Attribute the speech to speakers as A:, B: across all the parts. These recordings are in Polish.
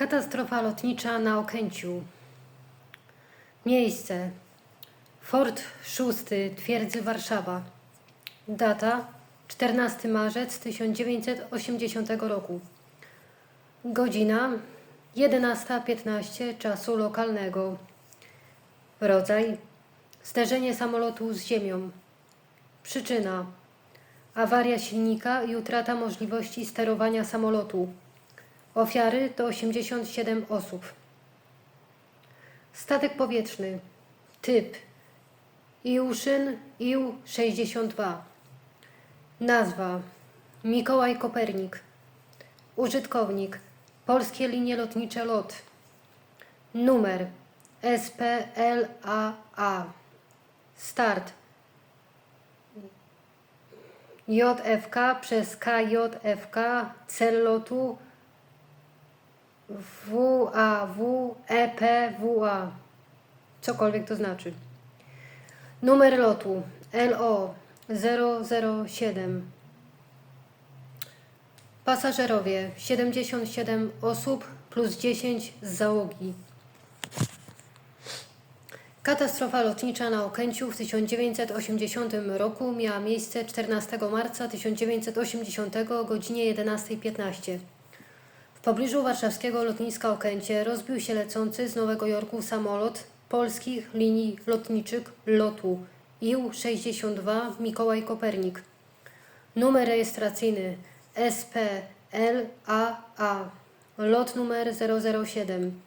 A: Katastrofa lotnicza na Okęciu. Miejsce. Fort Szósty, Twierdzy Warszawa. Data 14 marzec 1980 roku. Godzina 11.15 czasu lokalnego. Rodzaj zderzenie samolotu z ziemią. Przyczyna awaria silnika i utrata możliwości sterowania samolotu. Ofiary to 87 osób. Statek powietrzny. Typ Iuszyn Iu-62. Nazwa Mikołaj Kopernik. Użytkownik Polskie Linie Lotnicze LOT. Numer SPLAA. Start JFK przez KJFK. Cel lotu WAW EPWA. Cokolwiek to znaczy. Numer lotu LO 007. Pasażerowie 77 osób plus 10 z załogi. Katastrofa lotnicza na Okęciu w 1980 roku miała miejsce 14 marca 1980 o godzinie 11.15. W pobliżu warszawskiego lotniska Okęcie rozbił się lecący z Nowego Jorku samolot polskich linii lotniczych LOTU IU-62 Mikołaj Kopernik. Numer rejestracyjny SPLAA. Lot numer 007.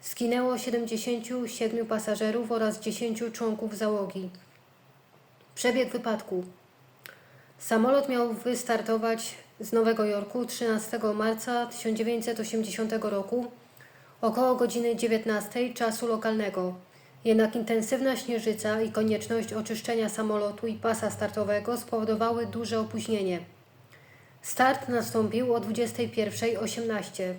A: Skinęło 77 pasażerów oraz 10 członków załogi. Przebieg wypadku. Samolot miał wystartować z Nowego Jorku 13 marca 1980 roku około godziny 19 czasu lokalnego. Jednak intensywna śnieżyca i konieczność oczyszczenia samolotu i pasa startowego spowodowały duże opóźnienie. Start nastąpił o 21.18.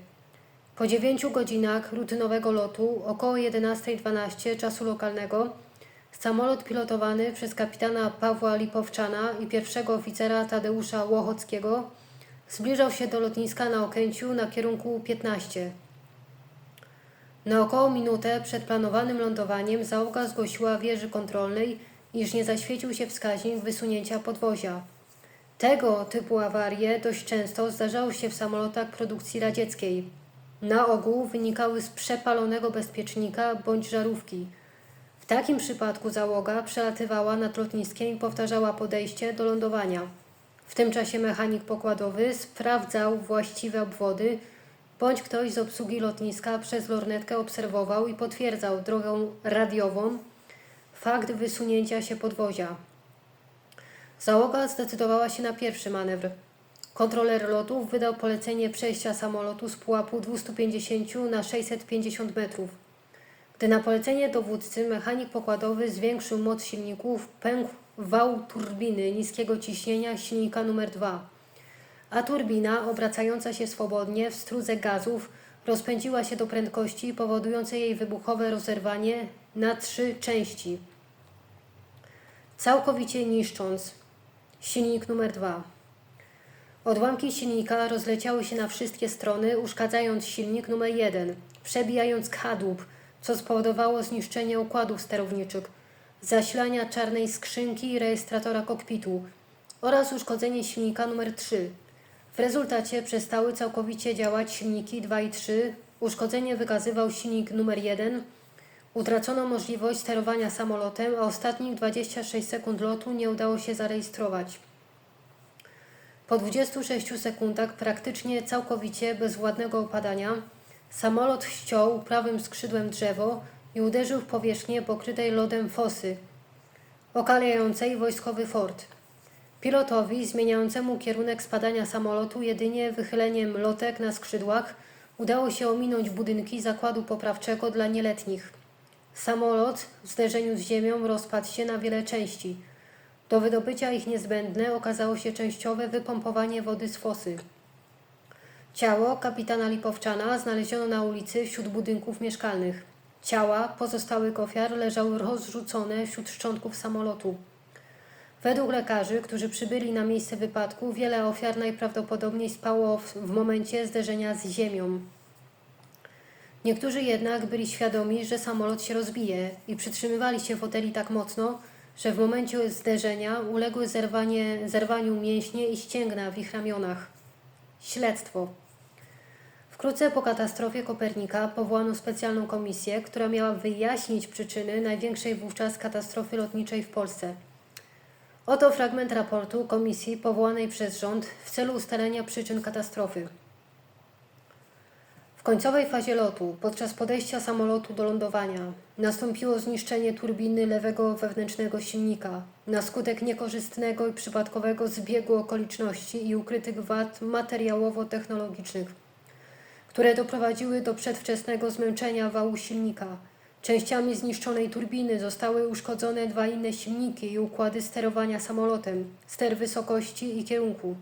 A: Po 9 godzinach rutynowego lotu, około 11.12 czasu lokalnego, samolot pilotowany przez kapitana Pawła Lipowczana i pierwszego oficera Tadeusza Łochockiego zbliżał się do lotniska na Okęciu na kierunku 15. Na około minutę przed planowanym lądowaniem załoga zgłosiła wieży kontrolnej, iż nie zaświecił się wskaźnik wysunięcia podwozia. Tego typu awarie dość często zdarzały się w samolotach produkcji radzieckiej. Na ogół wynikały z przepalonego bezpiecznika bądź żarówki. W takim przypadku załoga przelatywała nad lotniskiem i powtarzała podejście do lądowania. W tym czasie mechanik pokładowy sprawdzał właściwe obwody, bądź ktoś z obsługi lotniska przez lornetkę obserwował i potwierdzał drogą radiową fakt wysunięcia się podwozia. Załoga zdecydowała się na pierwszy manewr. Kontroler lotów wydał polecenie przejścia samolotu z pułapu 250 na 650 metrów. Gdy na polecenie dowódcy mechanik pokładowy zwiększył moc silników, pękł wał turbiny niskiego ciśnienia silnika numer 2, a turbina, obracająca się swobodnie w strudze gazów, rozpędziła się do prędkości powodującej jej wybuchowe rozerwanie na trzy części, całkowicie niszcząc silnik numer 2. Odłamki silnika rozleciały się na wszystkie strony, uszkadzając silnik numer 1, przebijając kadłub, co spowodowało zniszczenie układów sterowniczych, zasilania czarnej skrzynki i rejestratora kokpitu oraz uszkodzenie silnika numer 3. W rezultacie przestały całkowicie działać silniki 2 i 3, uszkodzenie wykazywał silnik numer 1, utracono możliwość sterowania samolotem, a ostatnich 26 sekund lotu nie udało się zarejestrować. Po 26 sekundach praktycznie całkowicie bezwładnego opadania samolot ściął prawym skrzydłem drzewo i uderzył w powierzchnię pokrytej lodem fosy, okalającej wojskowy fort. Pilotowi zmieniającemu kierunek spadania samolotu jedynie wychyleniem lotek na skrzydłach udało się ominąć budynki zakładu poprawczego dla nieletnich. Samolot w zderzeniu z ziemią rozpadł się na wiele części – do wydobycia ich niezbędne okazało się częściowe wypompowanie wody z fosy. Ciało kapitana Lipowczana znaleziono na ulicy wśród budynków mieszkalnych. Ciała pozostałych ofiar leżały rozrzucone wśród szczątków samolotu. Według lekarzy, którzy przybyli na miejsce wypadku, wiele ofiar najprawdopodobniej spało w, w momencie zderzenia z ziemią. Niektórzy jednak byli świadomi, że samolot się rozbije i przytrzymywali się foteli tak mocno, że w momencie zderzenia uległy zerwanie, zerwaniu mięśnie i ścięgna w ich ramionach. Śledztwo. Wkrótce po katastrofie Kopernika powołano specjalną komisję, która miała wyjaśnić przyczyny największej wówczas katastrofy lotniczej w Polsce. Oto fragment raportu komisji powołanej przez rząd w celu ustalenia przyczyn katastrofy. W końcowej fazie lotu, podczas podejścia samolotu do lądowania, nastąpiło zniszczenie turbiny lewego wewnętrznego silnika na skutek niekorzystnego i przypadkowego zbiegu okoliczności i ukrytych wad materiałowo-technologicznych, które doprowadziły do przedwczesnego zmęczenia wału silnika. Częściami zniszczonej turbiny zostały uszkodzone dwa inne silniki i układy sterowania samolotem, ster wysokości i kierunku.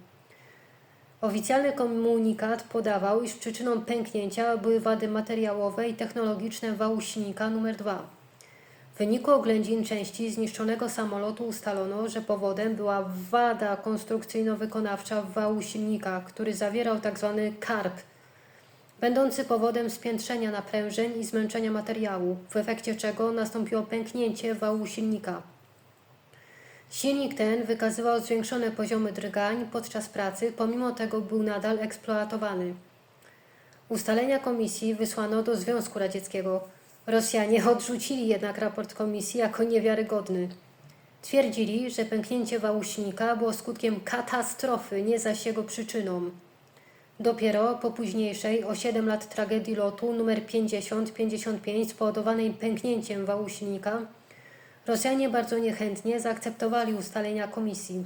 A: Oficjalny komunikat podawał, iż przyczyną pęknięcia były wady materiałowe i technologiczne wału silnika nr 2. W wyniku oględzin części zniszczonego samolotu ustalono, że powodem była wada konstrukcyjno-wykonawcza wału silnika, który zawierał tzw. karp, będący powodem spiętrzenia naprężeń i zmęczenia materiału, w efekcie czego nastąpiło pęknięcie wału silnika. Silnik ten wykazywał zwiększone poziomy drgań podczas pracy, pomimo tego był nadal eksploatowany. Ustalenia komisji wysłano do Związku Radzieckiego. Rosjanie odrzucili jednak raport komisji jako niewiarygodny. Twierdzili, że pęknięcie wału silnika było skutkiem katastrofy, nie zaś jego przyczyną. Dopiero po późniejszej, o 7 lat tragedii lotu numer 50-55 spowodowanej pęknięciem wału silnika, Rosjanie bardzo niechętnie zaakceptowali ustalenia komisji.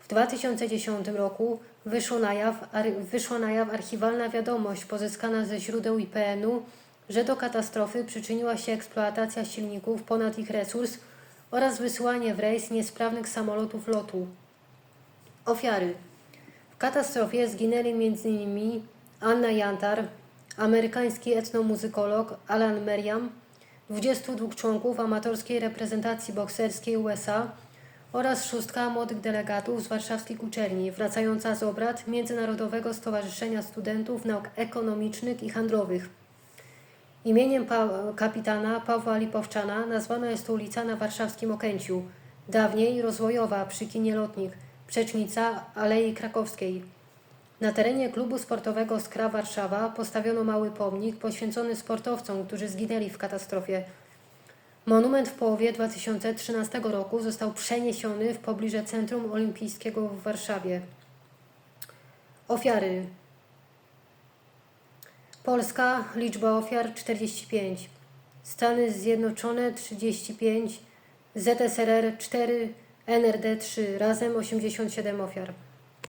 A: W 2010 roku wyszło na, jaw, wyszła na jaw archiwalna wiadomość pozyskana ze źródeł IPN-u, że do katastrofy przyczyniła się eksploatacja silników ponad ich resurs oraz wysyłanie w rejs niesprawnych samolotów lotu. Ofiary. Katastrofie zginęli m.in. Anna Jantar, amerykański etnomuzykolog Alan Merriam, 22 członków amatorskiej reprezentacji bokserskiej USA oraz szóstka młodych delegatów z warszawskich uczelni, wracająca z obrad Międzynarodowego Stowarzyszenia Studentów Nauk Ekonomicznych i Handlowych. Imieniem pa kapitana Pawła Lipowczana nazwana jest ulica na warszawskim Okęciu, dawniej rozwojowa przy kinie Lotnik, przecznica Alei Krakowskiej. Na terenie klubu sportowego Skra Warszawa postawiono mały pomnik poświęcony sportowcom, którzy zginęli w katastrofie. Monument w połowie 2013 roku został przeniesiony w pobliże Centrum Olimpijskiego w Warszawie. Ofiary. Polska liczba ofiar 45. Stany Zjednoczone 35. ZSRR 4. NRD 3. Razem 87 ofiar.